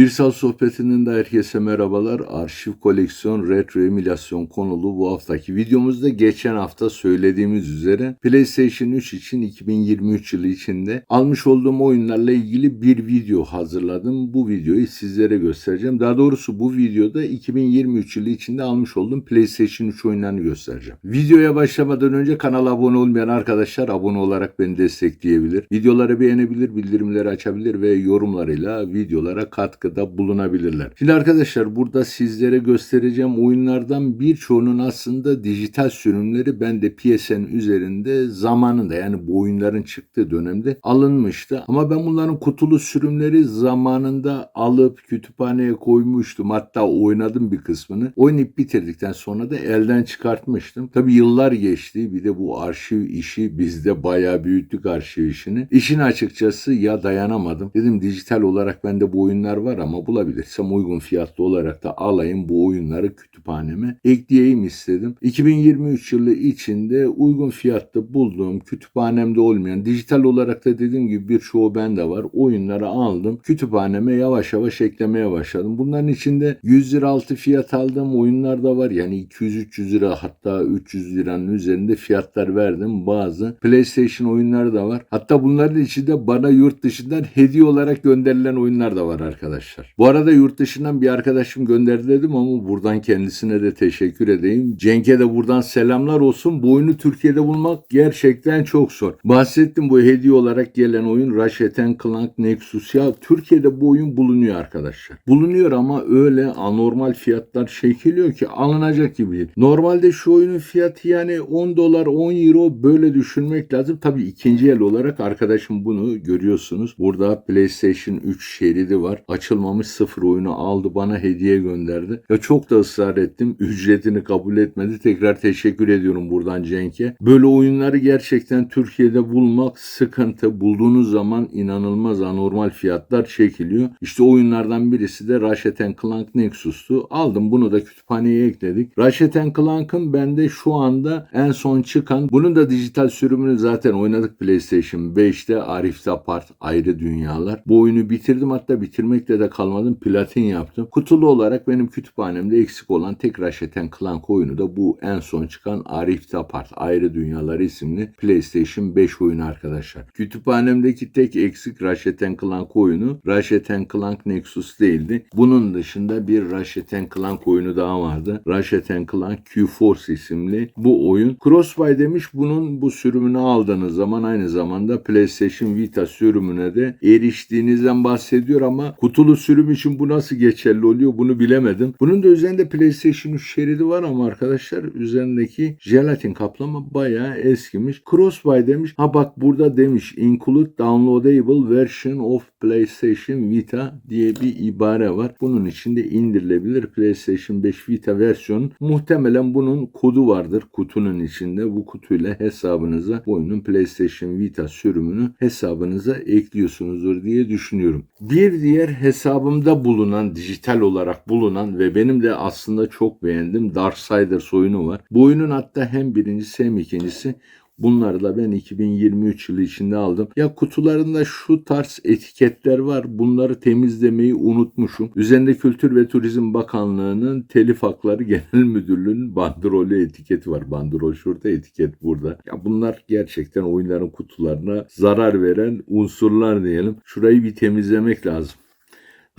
Bir Saat Sohbeti'nin de herkese merhabalar. Arşiv koleksiyon retro emülasyon konulu bu haftaki videomuzda geçen hafta söylediğimiz üzere PlayStation 3 için 2023 yılı içinde almış olduğum oyunlarla ilgili bir video hazırladım. Bu videoyu sizlere göstereceğim. Daha doğrusu bu videoda 2023 yılı içinde almış olduğum PlayStation 3 oyunlarını göstereceğim. Videoya başlamadan önce kanala abone olmayan arkadaşlar abone olarak beni destekleyebilir. Videoları beğenebilir, bildirimleri açabilir ve yorumlarıyla videolara katkıda bulunabilirler. Şimdi arkadaşlar burada sizlere göstereceğim oyunlardan birçoğunun aslında dijital sürümleri ben de PSN üzerinde zamanında yani bu oyunların çıktığı dönemde alınmıştı. Ama ben bunların kutulu sürümleri zamanında alıp kütüphaneye koymuştum. Hatta oynadım bir kısmını. Oynayıp bitirdikten sonra da elden çıkartmıştım. Tabi yıllar geçti. Bir de bu arşiv işi bizde bayağı büyüttük arşiv işini. İşin açıkçası ya dayanamadım. Dedim dijital olarak bende bu oyunlar var ama bulabilirsem uygun fiyatlı olarak da alayım bu oyunları kütüphaneme ekleyeyim istedim. 2023 yılı içinde uygun fiyatlı bulduğum kütüphanemde olmayan dijital olarak da dediğim gibi birçoğu bende var. Oyunları aldım. Kütüphaneme yavaş yavaş eklemeye başladım. Bunların içinde 100 lira altı fiyat aldığım oyunlar da var. Yani 200-300 lira hatta 300 liranın üzerinde fiyatlar verdim. Bazı PlayStation oyunları da var. Hatta bunların içinde bana yurt dışından hediye olarak gönderilen oyunlar da var arkadaşlar. Bu arada yurt dışından bir arkadaşım gönderdi dedim ama buradan kendisine de teşekkür edeyim. Cenk'e de buradan selamlar olsun. Bu oyunu Türkiye'de bulmak gerçekten çok zor. Bahsettim bu hediye olarak gelen oyun Ratchet Clank Nexus. Ya Türkiye'de bu oyun bulunuyor arkadaşlar. Bulunuyor ama öyle anormal fiyatlar çekiliyor ki alınacak gibi değil. Normalde şu oyunun fiyatı yani 10 dolar 10 euro böyle düşünmek lazım. Tabii ikinci el olarak arkadaşım bunu görüyorsunuz. Burada PlayStation 3 şeridi var. Açılmamış sıfır oyunu aldı bana hediye gönderdi. Ya çok da ısrar ettim. Ücretini kabul etmedi. Tekrar teşekkür ediyorum buradan Cenk'e. Böyle oyunları gerçekten Türkiye'de bulmak sıkıntı. Bulduğunuz zaman inanılmaz anormal fiyatlar çekiliyor. İşte oyunlardan birisi de Ratchet Clank Nexus'tu. Aldım bunu da kütüphaneye ekledik. Ratchet Clank'ın bende şu anda en son çıkan bunun da dijital sürümünü zaten oynadık PlayStation 5'te Arif Apart ayrı dünyalar. Bu oyunu bitirdim hatta bitirmekle de kalmadım. Platin yaptım. Kutulu olarak benim kütüphanemde eksik olan tek Ratchet Clank oyunu da bu en son çıkan Arif Apart ayrı dünyalar isimli PlayStation 5 oyunu arkadaşlar. Kütüphanemdeki tek eksik Ratchet Clank oyunu Ratchet Clank Nexus değildi. Bunun dışında bir Ratchet Clank oyunu daha vardı. Ratchet Clank Q-Force isimli bu oyun. Crossbuy demiş bunun bu sürümünü aldığınız zaman aynı zamanda PlayStation Vita sürümüne de eriştiğinizden bahsediyor ama kutulu sürüm için bu nasıl geçerli oluyor bunu bilemedim. Bunun da üzerinde PlayStation 3 şeridi var ama arkadaşlar üzerindeki jelatin kaplama bayağı eskimiş. Crossbuy demiş. Ha bak burada demiş include downloadable version of PlayStation Vita diye bir ibare var. Bunun içinde indirilebilir PlayStation 5 Vita versiyonu. Muhtemelen bunun kodu vardır kutunun içinde. Bu kutuyla hesabınıza oyunun PlayStation Vita sürümünü hesabınıza ekliyorsunuzdur diye düşünüyorum. Bir diğer hesabımda bulunan dijital olarak bulunan ve benim de aslında çok beğendim Darksiders oyunu var. Bu oyunun hatta hem birincisi hem ikincisi Bunları da ben 2023 yılı içinde aldım. Ya kutularında şu tarz etiketler var. Bunları temizlemeyi unutmuşum. Üzerinde Kültür ve Turizm Bakanlığı'nın Telif Hakları Genel Müdürlüğü'nün bandrolü etiketi var. Bandrol şurada etiket burada. Ya bunlar gerçekten oyunların kutularına zarar veren unsurlar diyelim. Şurayı bir temizlemek lazım.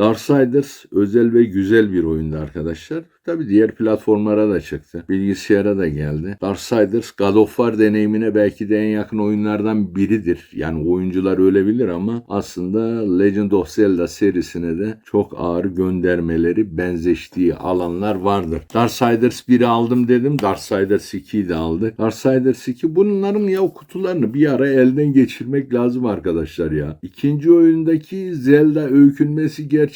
Darksiders özel ve güzel bir oyundu arkadaşlar. Tabi diğer platformlara da çıktı. Bilgisayara da geldi. Darksiders God of War deneyimine belki de en yakın oyunlardan biridir. Yani oyuncular öyle bilir ama aslında Legend of Zelda serisine de çok ağır göndermeleri, benzeştiği alanlar vardır. Darksiders 1'i aldım dedim. Darksiders 2'yi de aldık. Darksiders 2 bunların ya kutularını bir ara elden geçirmek lazım arkadaşlar ya. İkinci oyundaki Zelda öykünmesi gerçekten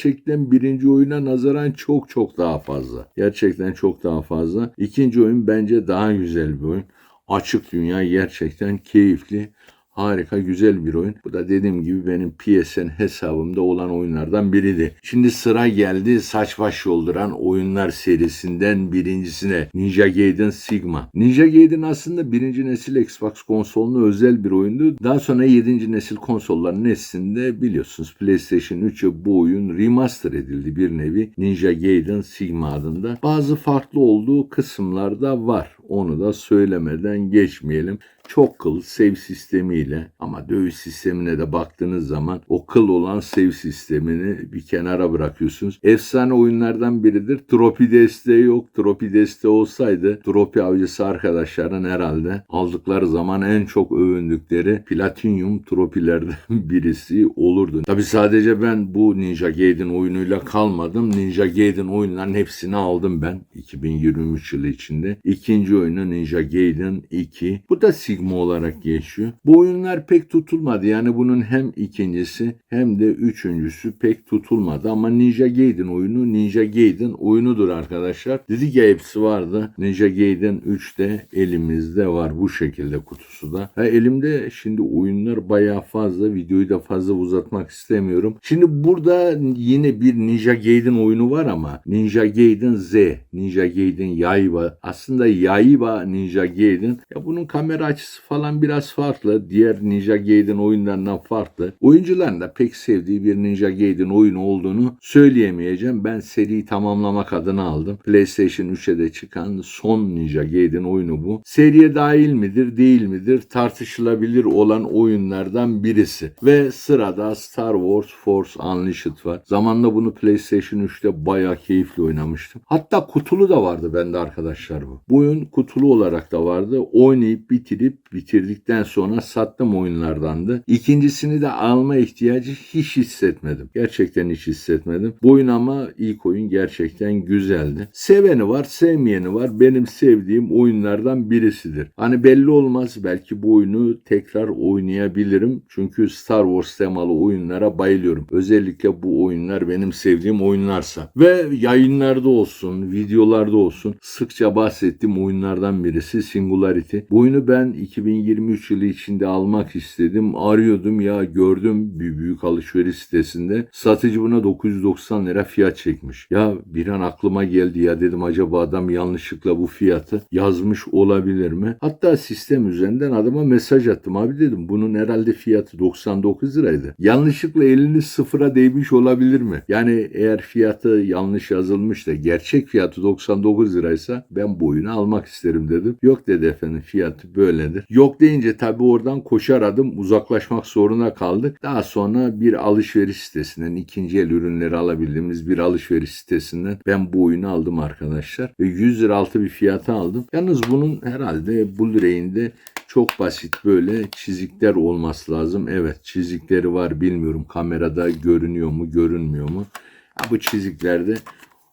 birinci oyuna nazaran çok çok daha fazla. Gerçekten çok daha fazla. İkinci oyun bence daha güzel bir oyun. Açık dünya gerçekten keyifli. Harika güzel bir oyun. Bu da dediğim gibi benim PSN hesabımda olan oyunlardan biriydi. Şimdi sıra geldi saç baş yolduran oyunlar serisinden birincisine Ninja Gaiden Sigma. Ninja Gaiden aslında birinci nesil Xbox konsoluna özel bir oyundu. Daha sonra 7. nesil konsolların neslinde biliyorsunuz PlayStation 3'e bu oyun remaster edildi bir nevi Ninja Gaiden Sigma adında. Bazı farklı olduğu kısımlarda var. Onu da söylemeden geçmeyelim. Çok kıl save sistemiyle ama dövüş sistemine de baktığınız zaman o kıl olan save sistemini bir kenara bırakıyorsunuz. Efsane oyunlardan biridir. Tropi desteği yok. Tropi desteği olsaydı tropi avcısı arkadaşların herhalde aldıkları zaman en çok övündükleri platinyum tropilerden birisi olurdu. Tabi sadece ben bu Ninja Gaiden oyunuyla kalmadım. Ninja Gaiden oyunların hepsini aldım ben 2023 yılı içinde. İkinci oyunu Ninja Gaiden 2. Bu da Sigma olarak geçiyor. Bu oyunlar pek tutulmadı. Yani bunun hem ikincisi hem de üçüncüsü pek tutulmadı. Ama Ninja Gaiden oyunu Ninja Gaiden oyunudur arkadaşlar. Dedik ya hepsi vardı. Ninja Gaiden 3 de elimizde var bu şekilde kutusu da. Ha, elimde şimdi oyunlar bayağı fazla. Videoyu da fazla uzatmak istemiyorum. Şimdi burada yine bir Ninja Gaiden oyunu var ama Ninja Gaiden Z, Ninja Gaiden Yaiba. Aslında Yaiba Ninja Gaiden. Ya bunun kamera açısı falan biraz farklı. Diğer Ninja Gaiden oyunlarından farklı. Oyuncuların da pek sevdiği bir Ninja Gaiden oyunu olduğunu söyleyemeyeceğim. Ben seriyi tamamlamak adına aldım. PlayStation 3'e de çıkan son Ninja Gaiden oyunu bu. Seriye dahil midir değil midir tartışılabilir olan oyunlardan birisi. Ve sırada Star Wars Force Unleashed var. Zamanla bunu PlayStation 3'te bayağı keyifli oynamıştım. Hatta kutulu da vardı bende arkadaşlar bu. Bu oyun kutulu olarak da vardı. Oynayıp bitirip bitirdikten sonra sattım oyunlardandı. İkincisini de alma ihtiyacı hiç hissetmedim. Gerçekten hiç hissetmedim. Bu oyun ama ilk oyun gerçekten güzeldi. Seveni var, sevmeyeni var. Benim sevdiğim oyunlardan birisidir. Hani belli olmaz belki bu oyunu tekrar oynayabilirim. Çünkü Star Wars temalı oyunlara bayılıyorum. Özellikle bu oyunlar benim sevdiğim oyunlarsa. Ve yayınlarda olsun, videolarda olsun sıkça bahsettiğim oyunlardan birisi Singularity. Bu oyunu ben 2023 yılı içinde almak istedim. Arıyordum ya gördüm bir büyük alışveriş sitesinde. Satıcı buna 990 lira fiyat çekmiş. Ya bir an aklıma geldi ya dedim acaba adam yanlışlıkla bu fiyatı yazmış olabilir mi? Hatta sistem üzerinden adama mesaj attım. Abi dedim bunun herhalde fiyatı 99 liraydı. Yanlışlıkla elini sıfıra değmiş olabilir mi? Yani eğer fiyatı yanlış yazılmış da gerçek fiyatı 99 liraysa ben bu oyunu almak isterim dedim. Yok dedi efendim fiyatı böyledir. Yok deyince tabii oradan koşar adım uzaklaşmak zorunda kaldık. Daha sonra bir alışveriş sitesinden ikinci el ürünleri alabildiğimiz bir alışveriş sitesinden ben bu oyunu aldım arkadaşlar. Ve 100 lira altı bir fiyata aldım. Yalnız bunun herhalde Blu-ray'inde çok basit böyle çizikler olması lazım. Evet çizikleri var bilmiyorum kamerada görünüyor mu görünmüyor mu. Ha, bu çiziklerde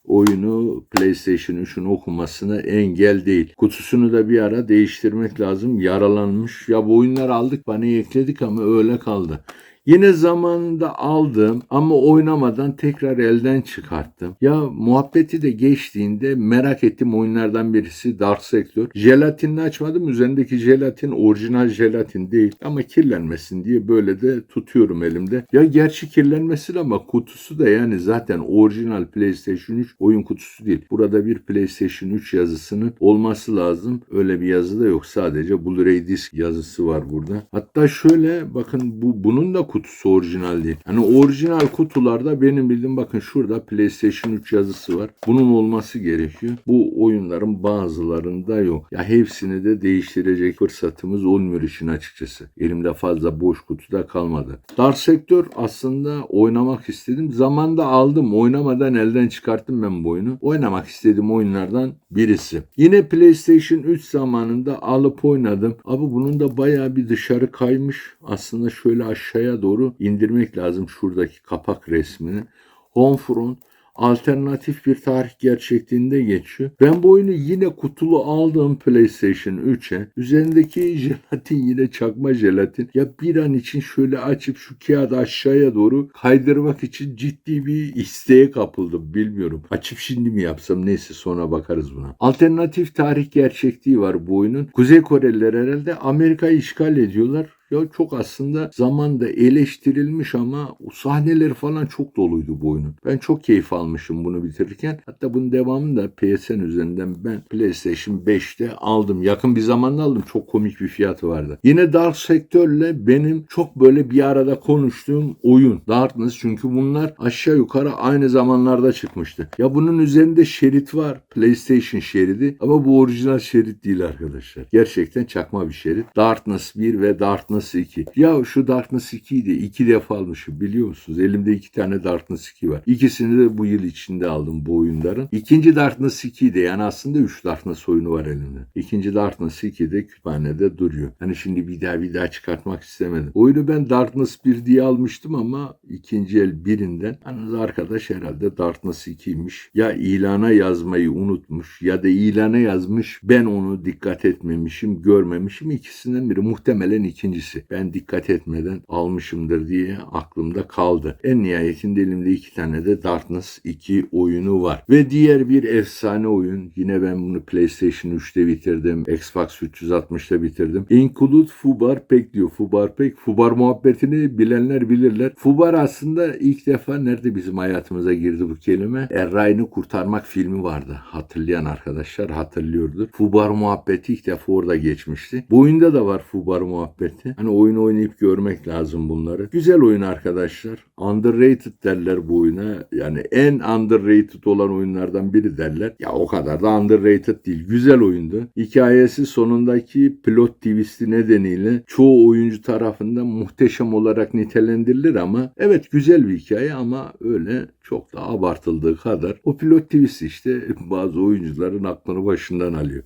oyunu PlayStation 3'ün okumasına engel değil. Kutusunu da bir ara değiştirmek lazım. Yaralanmış. Ya bu oyunlar aldık bana ekledik ama öyle kaldı. Yine zamanında aldım ama oynamadan tekrar elden çıkarttım. Ya muhabbeti de geçtiğinde merak ettiğim oyunlardan birisi Dark Sector. Jelatinini açmadım. Üzerindeki jelatin orijinal jelatin değil. Ama kirlenmesin diye böyle de tutuyorum elimde. Ya gerçi kirlenmesin ama kutusu da yani zaten orijinal PlayStation 3 oyun kutusu değil. Burada bir PlayStation 3 yazısının olması lazım. Öyle bir yazı da yok. Sadece Blu-ray disk yazısı var burada. Hatta şöyle bakın bu bunun da kutusu orijinal değil. Hani orijinal kutularda benim bildiğim bakın şurada PlayStation 3 yazısı var. Bunun olması gerekiyor. Bu oyunların bazılarında yok. Ya hepsini de değiştirecek fırsatımız olmuyor işin açıkçası. Elimde fazla boş kutuda kalmadı. Dark Sector aslında oynamak istedim. Zamanda aldım. Oynamadan elden çıkarttım ben bu oyunu. Oynamak istediğim oyunlardan birisi. Yine PlayStation 3 zamanında alıp oynadım. Abi bunun da bayağı bir dışarı kaymış. Aslında şöyle aşağıya doğru indirmek lazım şuradaki kapak resmini. Homefront alternatif bir tarih gerçekliğinde geçiyor. Ben bu oyunu yine kutulu aldığım PlayStation 3'e üzerindeki jelatin yine çakma jelatin. Ya bir an için şöyle açıp şu kağıdı aşağıya doğru kaydırmak için ciddi bir isteğe kapıldım. Bilmiyorum. Açıp şimdi mi yapsam neyse sonra bakarız buna. Alternatif tarih gerçekliği var bu oyunun. Kuzey Koreliler herhalde Amerika'yı işgal ediyorlar. Ya çok aslında zamanda eleştirilmiş ama o sahneleri falan çok doluydu bu oyunun. Ben çok keyif almışım bunu bitirirken. Hatta bunun devamını da PSN üzerinden ben PlayStation 5'te aldım. Yakın bir zamanda aldım. Çok komik bir fiyatı vardı. Yine Dark Sector'le benim çok böyle bir arada konuştuğum oyun. Darkness çünkü bunlar aşağı yukarı aynı zamanlarda çıkmıştı. Ya bunun üzerinde şerit var. PlayStation şeridi ama bu orijinal şerit değil arkadaşlar. Gerçekten çakma bir şerit. Darkness 1 ve Darkness 2. Ya şu Darkness 2'yi de iki defa almışım biliyor musunuz? Elimde iki tane Darkness 2 var. İkisini de bu yıl içinde aldım bu oyunların. İkinci Darkness 2'yi de yani aslında 3 Darkness oyunu var elimde. İkinci Darkness 2 de kütüphanede duruyor. Hani şimdi bir daha bir daha çıkartmak istemedim. Oyunu ben Darkness 1 diye almıştım ama ikinci el birinden. Hani arkadaş herhalde Darkness 2'ymiş. Ya ilana yazmayı unutmuş ya da ilana yazmış ben onu dikkat etmemişim, görmemişim. İkisinden biri muhtemelen ikincisi. Ben dikkat etmeden almışımdır diye aklımda kaldı. En nihayetinde elimde iki tane de Darkness 2 oyunu var. Ve diğer bir efsane oyun. Yine ben bunu PlayStation 3'te bitirdim. Xbox 360'ta bitirdim. Include Fubar Pack diyor. Fubar Pack. Fubar muhabbetini bilenler bilirler. Fubar aslında ilk defa nerede bizim hayatımıza girdi bu kelime? Erray'ını kurtarmak filmi vardı. Hatırlayan arkadaşlar hatırlıyordur. Fubar muhabbeti ilk defa orada geçmişti. Bu oyunda da var Fubar muhabbeti. Hani oyun oynayıp görmek lazım bunları. Güzel oyun arkadaşlar. Underrated derler bu oyuna. Yani en underrated olan oyunlardan biri derler. Ya o kadar da underrated değil. Güzel oyundu. Hikayesi sonundaki plot twist'i nedeniyle çoğu oyuncu tarafından muhteşem olarak nitelendirilir ama evet güzel bir hikaye ama öyle çok da abartıldığı kadar o plot twist işte bazı oyuncuların aklını başından alıyor.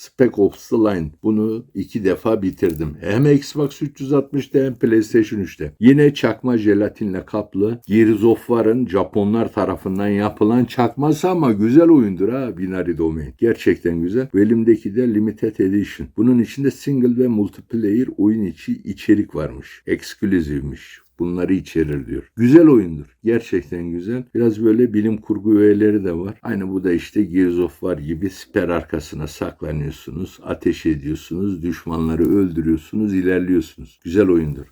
Spec Ops The Line. Bunu iki defa bitirdim. Hem Xbox 360'da hem PlayStation 3'te. Yine çakma jelatinle kaplı Gears of War'ın Japonlar tarafından yapılan çakması ama güzel oyundur ha Binary Domain. Gerçekten güzel. Ve elimdeki de Limited Edition. Bunun içinde single ve multiplayer oyun içi içerik varmış. Ekskluzivmiş bunları içerir diyor. Güzel oyundur. Gerçekten güzel. Biraz böyle bilim kurgu öğeleri de var. Aynı bu da işte Gears of War gibi siper arkasına saklanıyorsunuz, ateş ediyorsunuz, düşmanları öldürüyorsunuz, ilerliyorsunuz. Güzel oyundur.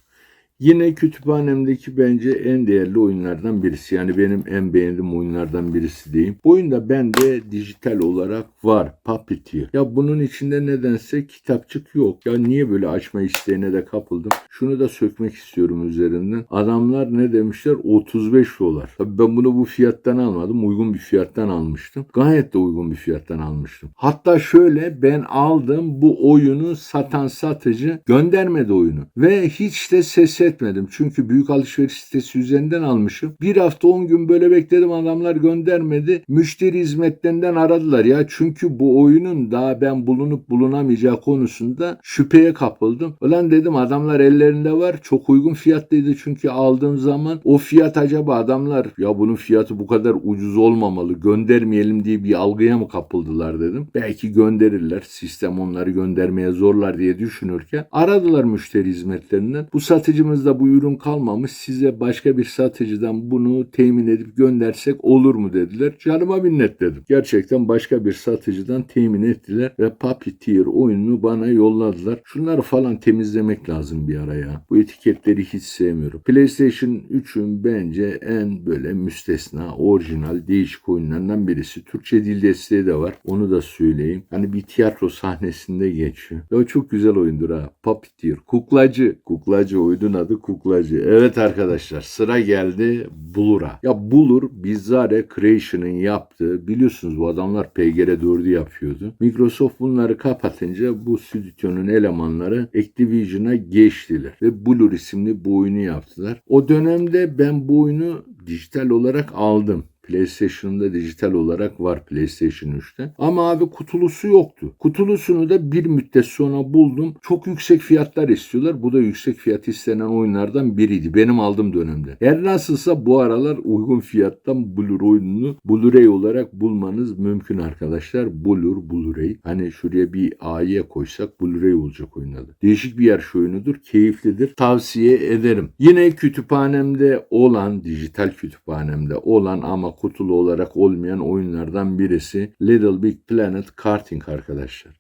Yine kütüphanemdeki bence en değerli oyunlardan birisi. Yani benim en beğendiğim oyunlardan birisi diyeyim. Bu oyunda bende dijital olarak var. Puppeteer. Ya bunun içinde nedense kitapçık yok. Ya niye böyle açma isteğine de kapıldım. Şunu da sökmek istiyorum üzerinden. Adamlar ne demişler? 35 dolar. Tabii ben bunu bu fiyattan almadım. Uygun bir fiyattan almıştım. Gayet de uygun bir fiyattan almıştım. Hatta şöyle ben aldım bu oyunu satan satıcı göndermedi oyunu. Ve hiç de ses etmedim. Çünkü büyük alışveriş sitesi üzerinden almışım. Bir hafta 10 gün böyle bekledim adamlar göndermedi. Müşteri hizmetlerinden aradılar ya. Çünkü bu oyunun daha ben bulunup bulunamayacağı konusunda şüpheye kapıldım. Ulan dedim adamlar ellerinde var. Çok uygun fiyatlıydı çünkü aldığım zaman o fiyat acaba adamlar ya bunun fiyatı bu kadar ucuz olmamalı göndermeyelim diye bir algıya mı kapıldılar dedim. Belki gönderirler. Sistem onları göndermeye zorlar diye düşünürken aradılar müşteri hizmetlerinden. Bu satıcımız da bu ürün kalmamış. Size başka bir satıcıdan bunu temin edip göndersek olur mu dediler. Canıma minnet dedim. Gerçekten başka bir satıcıdan temin ettiler ve Puppeteer oyununu bana yolladılar. Şunları falan temizlemek lazım bir ara ya. Bu etiketleri hiç sevmiyorum. PlayStation 3'ün bence en böyle müstesna, orijinal, değişik oyunlarından birisi. Türkçe dil desteği de var. Onu da söyleyeyim. Hani bir tiyatro sahnesinde geçiyor. O çok güzel oyundur ha. Puppeteer. Kuklacı. Kuklacı oyunun adı Kuklacı. Evet arkadaşlar sıra geldi Bulur'a. Ya Bulur Bizarre Creation'ın yaptığı biliyorsunuz bu adamlar PGR 4'ü yapıyordu. Microsoft bunları kapatınca bu stüdyonun elemanları Activision'a geçtiler ve Bulur isimli bu oyunu yaptılar. O dönemde ben bu oyunu dijital olarak aldım. PlayStation'da dijital olarak var PlayStation 3'te. Ama abi kutulusu yoktu. Kutulusunu da bir müddet sonra buldum. Çok yüksek fiyatlar istiyorlar. Bu da yüksek fiyat istenen oyunlardan biriydi. Benim aldığım dönemde. Her nasılsa bu aralar uygun fiyattan Blur oyununu Blu-ray olarak bulmanız mümkün arkadaşlar. Blur, Blu-ray. Hani şuraya bir A'ya koysak Blu-ray olacak oyunun adı. Değişik bir yer oyunudur. Keyiflidir. Tavsiye ederim. Yine kütüphanemde olan, dijital kütüphanemde olan ama kutulu olarak olmayan oyunlardan birisi Little Big Planet Karting arkadaşlar.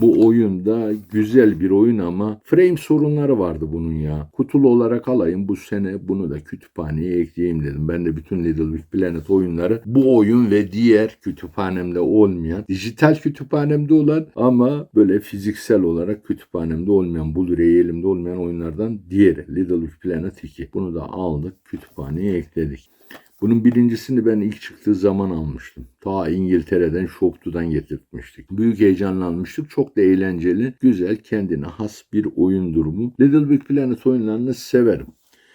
Bu oyun da güzel bir oyun ama frame sorunları vardı bunun ya. Kutulu olarak alayım bu sene bunu da kütüphaneye ekleyeyim dedim. Ben de bütün Little Big Planet oyunları bu oyun ve diğer kütüphanemde olmayan, dijital kütüphanemde olan ama böyle fiziksel olarak kütüphanemde olmayan, Blu-ray elimde olmayan oyunlardan diğeri Little Big Planet 2. Bunu da aldık kütüphaneye ekledik. Bunun birincisini ben ilk çıktığı zaman almıştım. Ta İngiltere'den Şoktu'dan getirtmiştik. Büyük heyecanlanmıştık. Çok da eğlenceli, güzel, kendine has bir oyun durumu. Little Big Planet oyunlarını severim.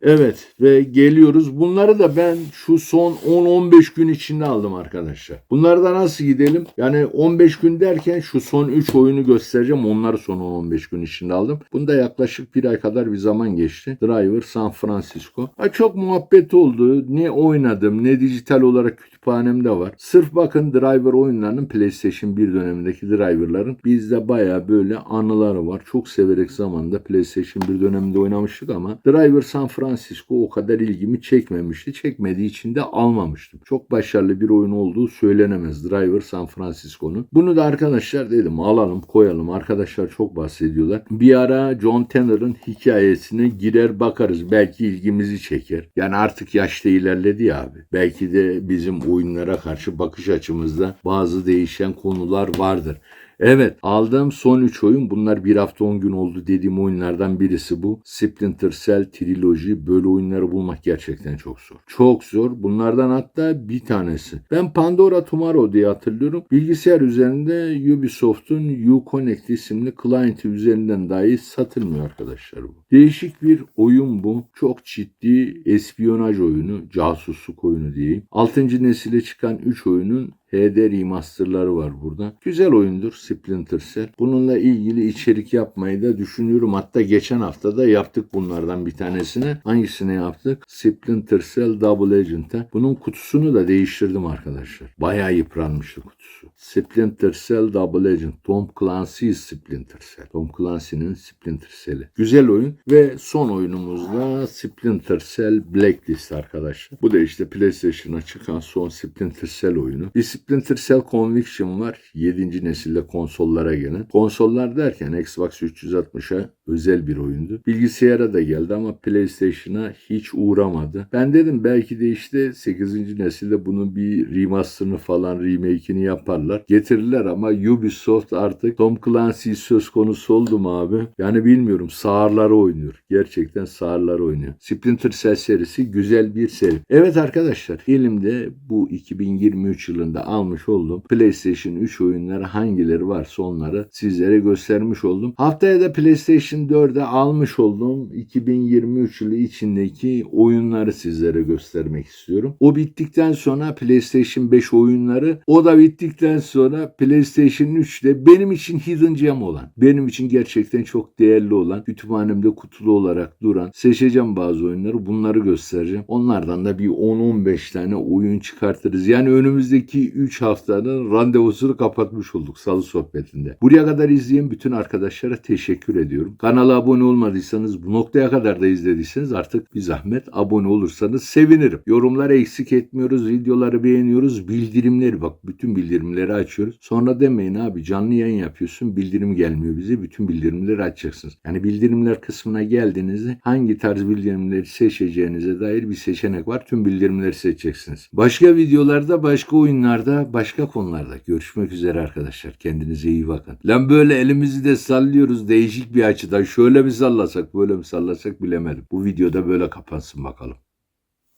Evet ve geliyoruz. Bunları da ben şu son 10-15 gün içinde aldım arkadaşlar. Bunları da nasıl gidelim? Yani 15 gün derken şu son 3 oyunu göstereceğim. Onları son 10-15 gün içinde aldım. Bunda yaklaşık bir ay kadar bir zaman geçti. Driver San Francisco. Ha, çok muhabbet oldu. Ne oynadım ne dijital olarak kütüphanemde var. Sırf bakın Driver oyunlarının PlayStation 1 dönemindeki Driver'ların bizde baya böyle anıları var. Çok severek zamanda PlayStation 1 döneminde oynamıştık ama Driver San Francisco o kadar ilgimi çekmemişti. Çekmediği için de almamıştım. Çok başarılı bir oyun olduğu söylenemez Driver San Francisco'nun. Bunu da arkadaşlar dedim alalım koyalım. Arkadaşlar çok bahsediyorlar. Bir ara John Tanner'ın hikayesine girer bakarız. Belki ilgimizi çeker. Yani artık yaşta ilerledi ya abi. Belki de bizim oyunlara karşı bakış açımızda bazı değişen konular vardır. Evet aldığım son 3 oyun bunlar bir hafta 10 gün oldu dediğim oyunlardan birisi bu. Splinter Cell Trilogy böyle oyunları bulmak gerçekten çok zor. Çok zor. Bunlardan hatta bir tanesi. Ben Pandora Tomorrow diye hatırlıyorum. Bilgisayar üzerinde Ubisoft'un Uconnect isimli client'i üzerinden dahi satılmıyor arkadaşlar bu. Değişik bir oyun bu. Çok ciddi espiyonaj oyunu, casusluk oyunu diyeyim. 6. nesile çıkan 3 oyunun HD remasterları var burada. Güzel oyundur Splinter Cell. Bununla ilgili içerik yapmayı da düşünüyorum. Hatta geçen hafta da yaptık bunlardan bir tanesini. Hangisini yaptık? Splinter Cell Double Agent'a. Bunun kutusunu da değiştirdim arkadaşlar. Bayağı yıpranmıştı kutusu. Splinter Cell Double Agent. Tom Clancy's Splinter Cell. Tom Clancy'nin Splinter Cell'i. Güzel oyun ve son oyunumuzda Splinter Cell Blacklist arkadaşlar. Bu da işte PlayStation'a çıkan son Splinter Cell oyunu. Bir Splinter Cell Conviction var. 7. nesilde konsollara gelen. Konsollar derken Xbox 360'a özel bir oyundu. Bilgisayara da geldi ama PlayStation'a hiç uğramadı. Ben dedim belki de işte 8. nesilde bunun bir remasterını falan remake'ini yaparlar. Getirirler ama Ubisoft artık Tom Clancy söz konusu oldu mu abi? Yani bilmiyorum sağırları oynuyor. Gerçekten sağırları oynuyor. Splinter Cell serisi güzel bir seri. Evet arkadaşlar elimde bu 2023 yılında almış olduğum PlayStation 3 oyunları hangileri varsa onları sizlere göstermiş oldum. Haftaya da PlayStation 4'e almış olduğum 2023 yılı içindeki oyunları sizlere göstermek istiyorum. O bittikten sonra PlayStation 5 oyunları, o da bittikten sonra PlayStation 3'te benim için hidden gem olan, benim için gerçekten çok değerli olan, kütüphanemde kutulu olarak duran, seçeceğim bazı oyunları, bunları göstereceğim. Onlardan da bir 10-15 tane oyun çıkartırız. Yani önümüzdeki 3 haftanın randevusunu kapatmış olduk salı sohbetinde. Buraya kadar izleyen bütün arkadaşlara teşekkür ediyorum. Kanala abone olmadıysanız bu noktaya kadar da izlediyseniz artık bir zahmet abone olursanız sevinirim. Yorumları eksik etmiyoruz, videoları beğeniyoruz, bildirimleri bak bütün bildirimleri açıyoruz. Sonra demeyin abi canlı yayın yapıyorsun bildirim gelmiyor bize bütün bildirimleri açacaksınız. Yani bildirimler kısmına geldiğinizde hangi tarz bildirimleri seçeceğinize dair bir seçenek var. Tüm bildirimleri seçeceksiniz. Başka videolarda, başka oyunlarda, başka konularda görüşmek üzere arkadaşlar. Kendinize iyi bakın. Lan böyle elimizi de sallıyoruz değişik bir açıdan. Şöyle mi sallasak, böyle mi sallasak bilemedim. Bu videoda böyle kapansın bakalım.